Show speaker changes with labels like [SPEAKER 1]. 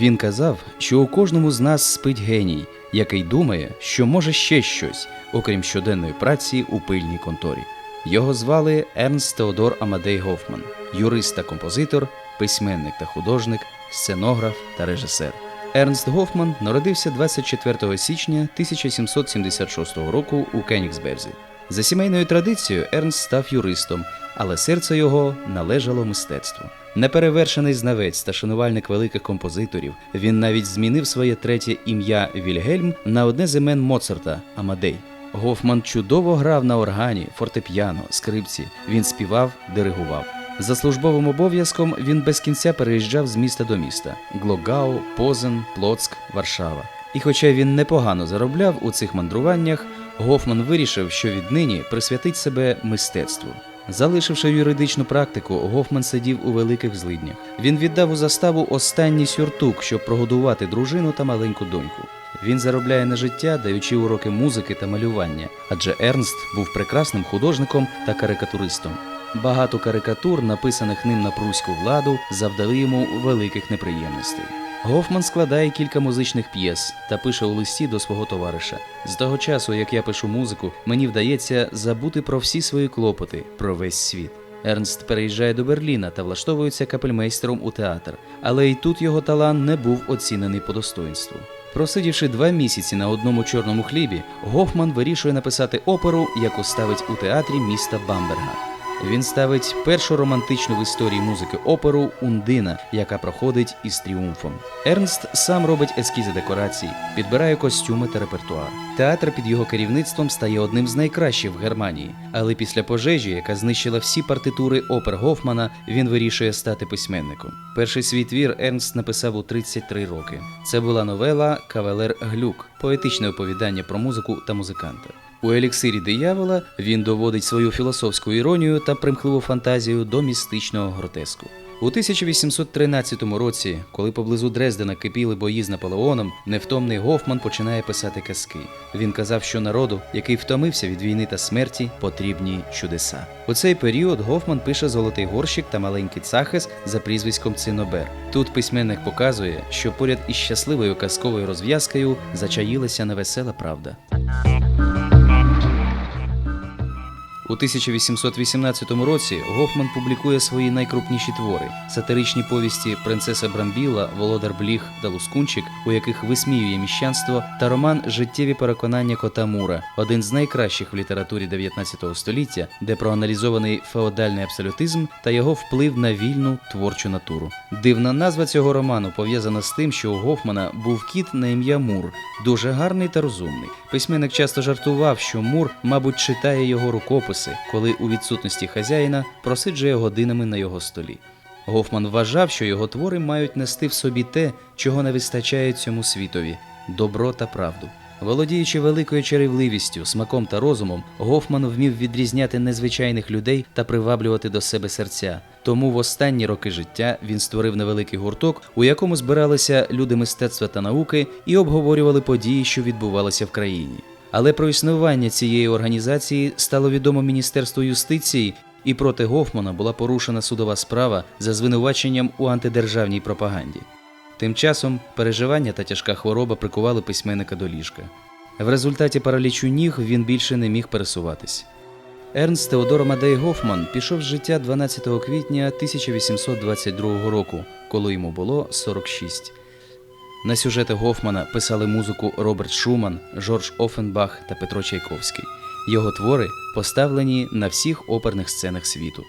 [SPEAKER 1] Він казав, що у кожному з нас спить геній, який думає, що може ще щось, окрім щоденної праці у пильній конторі. Його звали Ернст Теодор Амадей Гофман, юрист та композитор, письменник та художник, сценограф та режисер. Ернст Гофман народився 24 січня 1776 року у Кенігсберзі. За сімейною традицією Ернст став юристом, але серце його належало мистецтву. Неперевершений знавець та шанувальник великих композиторів, він навіть змінив своє третє ім'я Вільгельм на одне з імен Моцарта Амадей. Гофман чудово грав на органі, фортепіано, скрипці. Він співав, диригував. За службовим обов'язком він без кінця переїжджав з міста до міста: Глогау, Позен, Плоцк, Варшава. І хоча він непогано заробляв у цих мандруваннях, Гофман вирішив, що віднині присвятить себе мистецтву. Залишивши юридичну практику, Гофман сидів у великих злиднях. Він віддав у заставу останній сюртук, щоб прогодувати дружину та маленьку доньку. Він заробляє на життя, даючи уроки музики та малювання, адже Ернст був прекрасним художником та карикатуристом. Багато карикатур, написаних ним на пруську владу, завдали йому великих неприємностей. Гофман складає кілька музичних п'єс та пише у листі до свого товариша: з того часу, як я пишу музику, мені вдається забути про всі свої клопоти, про весь світ. Ернст переїжджає до Берліна та влаштовується капельмейстером у театр, але і тут його талант не був оцінений по достоинству. Просидівши два місяці на одному чорному хлібі, Гофман вирішує написати оперу, яку ставить у театрі міста Бамберга. Він ставить першу романтичну в історії музики оперу Ундина, яка проходить із тріумфом. Ернст сам робить ескізи декорацій, підбирає костюми та репертуар. Театр під його керівництвом стає одним з найкращих в Германії. Але після пожежі, яка знищила всі партитури опер Гофмана, він вирішує стати письменником. Перший свій твір Ернст написав у 33 роки. Це була новела Кавалер Глюк, поетичне оповідання про музику та музиканта. У еліксирі диявола він доводить свою філософську іронію та примхливу фантазію до містичного гротеску. У 1813 році, коли поблизу Дрездена кипіли бої з Наполеоном, невтомний Гофман починає писати казки. Він казав, що народу, який втомився від війни та смерті, потрібні чудеса. У цей період Гофман пише Золотий горщик та маленький цахес за прізвиськом Цинобер. Тут письменник показує, що поряд із щасливою казковою розв'язкою зачаїлася невесела правда. У 1818 році Гофман публікує свої найкрупніші твори сатиричні повісті Принцеса Брамбіла, Володар Бліх та Лускунчик, у яких висміює міщанство, та роман Життєві переконання кота Мура, один з найкращих в літературі 19 століття, де проаналізований феодальний абсолютизм та його вплив на вільну творчу натуру. Дивна назва цього роману пов'язана з тим, що у Гофмана був кіт на ім'я Мур, дуже гарний та розумний. Письменник часто жартував, що Мур, мабуть, читає його рукописи, коли у відсутності хазяїна просиджує годинами на його столі. Гофман вважав, що його твори мають нести в собі те, чого не вистачає цьому світові добро та правду. Володіючи великою чарівливістю, смаком та розумом, Гофман вмів відрізняти незвичайних людей та приваблювати до себе серця. Тому в останні роки життя він створив невеликий гурток, у якому збиралися люди мистецтва та науки і обговорювали події, що відбувалися в країні. Але про існування цієї організації стало відомо Міністерству юстиції, і проти Гофмана була порушена судова справа за звинуваченням у антидержавній пропаганді. Тим часом переживання та тяжка хвороба прикували письменника до ліжка. В результаті паралічу ніг він більше не міг пересуватись. Ернст Теодор Амадей Гофман пішов з життя 12 квітня 1822 року, коли йому було 46. На сюжети Гофмана писали музику Роберт Шуман, Жорж Офенбах та Петро Чайковський. Його твори поставлені на всіх оперних сценах світу.